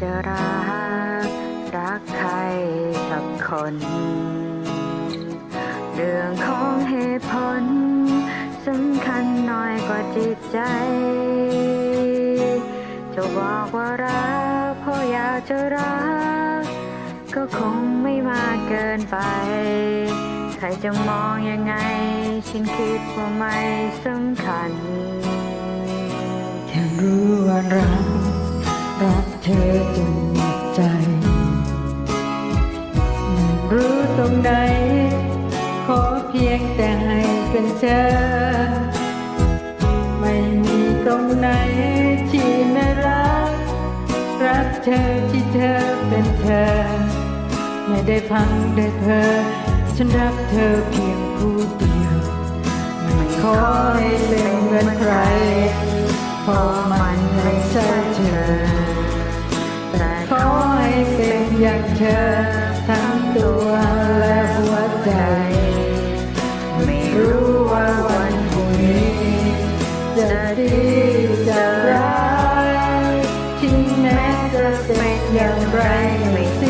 จะรักรักใครสักคน เรื่องของเหตุผลสำคัญน้อยกว่าจิตใจ จะบอกว่ารักเพราะอยากจะรัก ก็คงไม่มากเกินไป ใครจะมองยังไง ฉันคิดว่าไม่สำคัญแค่รู้ว่ารัก อจนหมดใจไม่รู้ตรงไหน ขอเพียงแต่ให้เป็นเธอ ไม่มีตรงไหนที่ไม่รัก รักเธอที่เธอเป็นเธอ ไม่ได้พังได้เพอฉันรักเธอเพียงผู้ อยากเจอทั้งตัวและหัวใจ ไม่รู้ว่าวันพรุ่งนี้ จะดีจะร้ายที่แม้จะเป็นอย่างไรไม่สิ